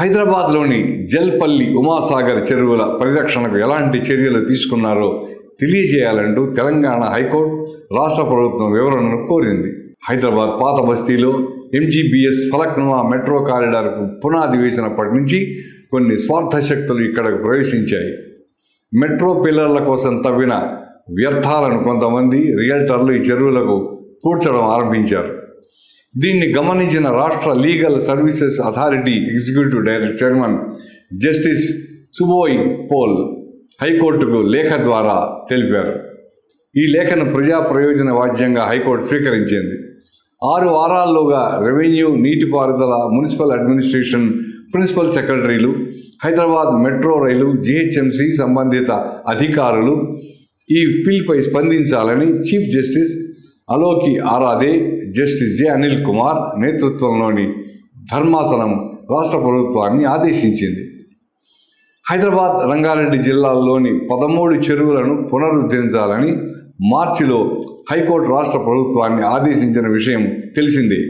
హైదరాబాద్లోని జల్పల్లి ఉమాసాగర్ చెరువుల పరిరక్షణకు ఎలాంటి చర్యలు తీసుకున్నారో తెలియజేయాలంటూ తెలంగాణ హైకోర్టు రాష్ట్ర ప్రభుత్వం వివరణను కోరింది. హైదరాబాద్ పాత బస్తీలో ఎంజీబీఎస్ ఫలక్నుమా మెట్రో కారిడార్కు పునాది వేసినప్పటి నుంచి కొన్ని స్వార్థ శక్తులు ఇక్కడకు ప్రవేశించాయి. మెట్రో పిల్లర్ల కోసం తవ్విన వ్యర్థాలను కొంతమంది రియల్టర్లు ఈ చెరువులకు పూడ్చడం ఆరంభించారు. దీన్ని గమనించిన రాష్ట్ర legal services authority executive director chairman justice Sujoy Paul హైకోర్టుకు లేఖ ద్వారా తెలిపారు. ఈ లేఖను ప్రజా ప్రయోజన వాద్యంగా హైకోర్టు స్వీకరించింది. ఆరు వారాల్లోగా రెవెన్యూ నీటిపారుదల మున్సిపల్ అడ్మినిస్ట్రేషన్ ప్రిన్సిపల్ సెక్రటరీలు హైదరాబాద్ మెట్రో రైలు జిహెచ్ఎంసి సంబంధిత అధికారులు ఈ పిల్పై స్పందించాలని chief justice Aloke Aradhe justice J Anil Kumar నేతృత్వంలోని ధర్మాసనం రాష్ట్ర ప్రభుత్వాన్ని ఆదేశించింది. హైదరాబాద్ రంగారెడ్డి జిల్లాల్లోని పదమూడు చెరువులను పునరుద్ధరించాలని మార్చిలో హైకోర్టు రాష్ట్ర ప్రభుత్వాన్ని ఆదేశించిన విషయం తెలిసిందే.